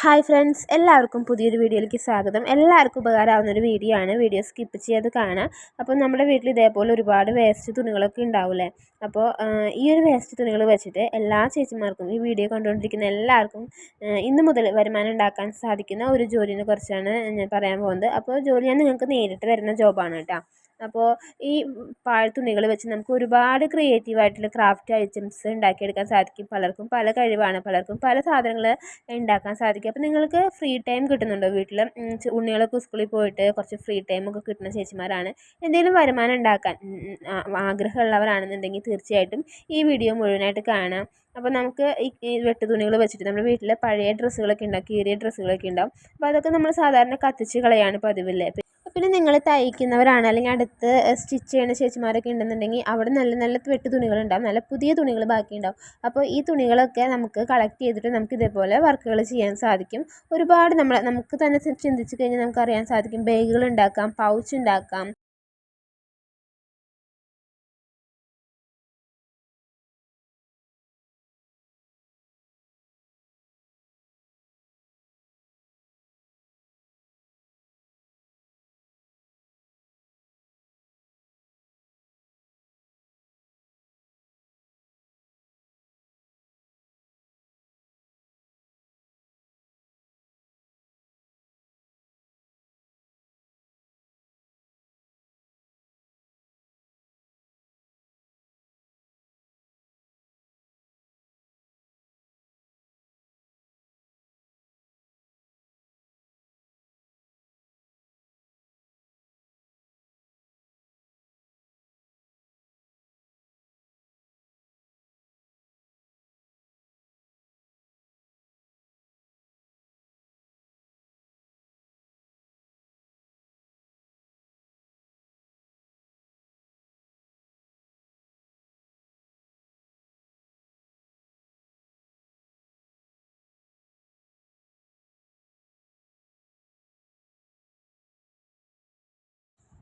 Hi friends എല്ലാവർക്കും പുതിയൊരു വീഡിയോയിലേക്ക് സ്വാഗതം. എല്ലാവർക്കും ഉപകാരമാവുന്ന ഒരു വീഡിയോ ആണ്. വീഡിയോ സ്കിപ്പ് ചെയ്യാതെ കാണാം അപ്പോൾ നമ്മുടെ വീട്ടിൽ ഇതേപോലെ ഒരുപാട് വേസ്റ്റ് തുണികളൊക്കെ ഉണ്ടാവില്ലേ? അപ്പോൾ ഈ ഒരു വേസ്റ്റ് തുണികൾ വെച്ചിട്ട് എല്ലാ ചേച്ചിമാർക്കും ഈ വീഡിയോ കണ്ടുകൊണ്ടിരിക്കുന്ന എല്ലാവർക്കും ഇന്ന് മുതൽ വരുമാനം ഉണ്ടാക്കാൻ സാധിക്കുന്ന ഒരു ജോലിനെ കുറിച്ചാണ് ഞാൻ പറയാൻ പോകുന്നത്. അപ്പോൾ ജോലി ഞാൻ നിങ്ങൾക്ക് നേരിട്ട് തരുന്ന ജോബാണ് കേട്ടോ. അപ്പോൾ ഈ പാഴ്ത്തുണികൾ വെച്ച് നമുക്ക് ഒരുപാട് ക്രിയേറ്റീവ് ആയിട്ടുള്ള ക്രാഫ്റ്റ് ഐറ്റംസ് ഉണ്ടാക്കിയെടുക്കാൻ സാധിക്കും. പലർക്കും പല കഴിവാണ്. പലർക്കും പല സാധനങ്ങൾ ഉണ്ടാക്കാൻ സാധിക്കും. അപ്പോൾ നിങ്ങൾക്ക് ഫ്രീ ടൈം കിട്ടുന്നുണ്ടോ വീട്ടിൽ ഉണ്ണികളൊക്കെ സ്കൂളിൽ പോയിട്ട് കുറച്ച് ഫ്രീ ടൈമൊക്കെ കിട്ടുന്ന ചേച്ചിമാരാണ്. എന്തെങ്കിലും വരുമാനം ഉണ്ടാക്കാൻ ആഗ്രഹമുള്ളവരാണെന്നുണ്ടെങ്കിൽ തീർച്ചയായിട്ടും ഈ വീഡിയോ മുഴുവനായിട്ട് കാണാം. അപ്പോൾ നമുക്ക് ഈ വെട്ട് തുണികൾ വെച്ചിട്ട് നമ്മുടെ വീട്ടിൽ പഴയ ഡ്രസ്സുകളൊക്കെ ഉണ്ടാവും. കീറിയ ഡ്രസ്സുകളൊക്കെ ഉണ്ടാവും. അപ്പോൾ അതൊക്കെ നമ്മൾ സാധാരണ കത്തിച്ച് കളയാണ് പതിവില്ലേ? പിന്നെ നിങ്ങൾ തയ്ക്കുന്നവരാണ്. അല്ലെങ്കിൽ അടുത്ത് സ്റ്റിച്ച് ചെയ്യുന്ന ചേച്ചിമാരൊക്കെ ഉണ്ടെന്നുണ്ടെങ്കിൽ അവിടെ നല്ല നല്ല വെട്ട് തുണികളുണ്ടാവും നല്ല പുതിയ തുണികൾ ബാക്കിയുണ്ടാവും അപ്പോൾ ഈ തുണികളൊക്കെ നമുക്ക് കളക്ട് ചെയ്തിട്ട് നമുക്ക് ഇതേപോലെ വർക്കുകൾ ചെയ്യാൻ സാധിക്കും. ഒരുപാട് നമ്മൾ നമുക്ക് തന്നെ ചിന്തിച്ച് കഴിഞ്ഞാൽ നമുക്കറിയാൻ സാധിക്കും. ബാഗുകൾ ഉണ്ടാക്കാം പൗച്ച് ഉണ്ടാക്കാം.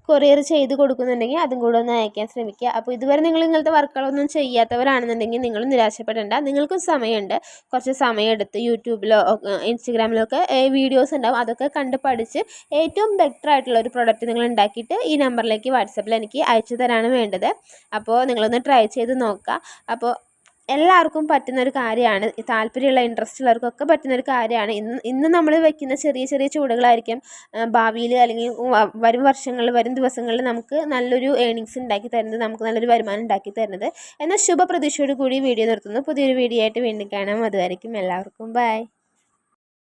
കൊറിയർ ചെയ്ത് കൊടുക്കുന്നുണ്ടെങ്കിൽ അതും കൂടെ ഒന്ന് അയക്കാൻ ശ്രമിക്കുക. അപ്പോൾ ഇതുവരെ നിങ്ങൾ ഇങ്ങനത്തെ വർക്കുകളൊന്നും ചെയ്യാത്തവരാണെന്നുണ്ടെങ്കിൽ നിങ്ങൾ നിരാശപ്പെടേണ്ട. നിങ്ങൾക്കും സമയമുണ്ട്. കുറച്ച് സമയമെടുത്ത് യൂട്യൂബിലോ ഇൻസ്റ്റഗ്രാമിലോ ഒക്കെ വീഡിയോസ് ഉണ്ടാവും. അതൊക്കെ കണ്ട് പഠിച്ച് ഏറ്റവും ബെറ്റർ ആയിട്ടുള്ള ഒരു പ്രൊഡക്റ്റ് നിങ്ങൾ ഉണ്ടാക്കിയിട്ട് ഈ നമ്പറിലേക്ക് വാട്സപ്പിൽ എനിക്ക് അയച്ചു തരാണ് വേണ്ടത്. അപ്പോൾ നിങ്ങളൊന്ന് ട്രൈ ചെയ്ത് നോക്കുക. അപ്പോൾ എല്ലാവർക്കും പറ്റുന്ന ഒരു കാര്യമാണ്. താല്പര്യമുള്ള ഇൻട്രസ്റ്റ് ഉള്ളവർക്കൊക്കെ പറ്റുന്ന ഒരു കാര്യമാണ്. ഇന്ന് ഇന്ന് നമ്മൾ വയ്ക്കുന്ന ചെറിയ ചെറിയ ചൂടുകളായിരിക്കും ഭാവിയിൽ അല്ലെങ്കിൽ വരും വർഷങ്ങളിൽ വരും ദിവസങ്ങളിൽ നമുക്ക് നല്ലൊരു ഏണിങ്സ് ഉണ്ടാക്കി തരുന്നത് നമുക്ക് നല്ലൊരു വരുമാനം ഉണ്ടാക്കി തരുന്നത്. എന്നാൽ ശുഭപ്രതീക്ഷയോട് കൂടി വീഡിയോ നിർത്തുന്നു. പുതിയൊരു വീഡിയോ ആയിട്ട് വീണ്ടും കാണാം. അതുവരയ്ക്കും എല്ലാവർക്കും. ബൈ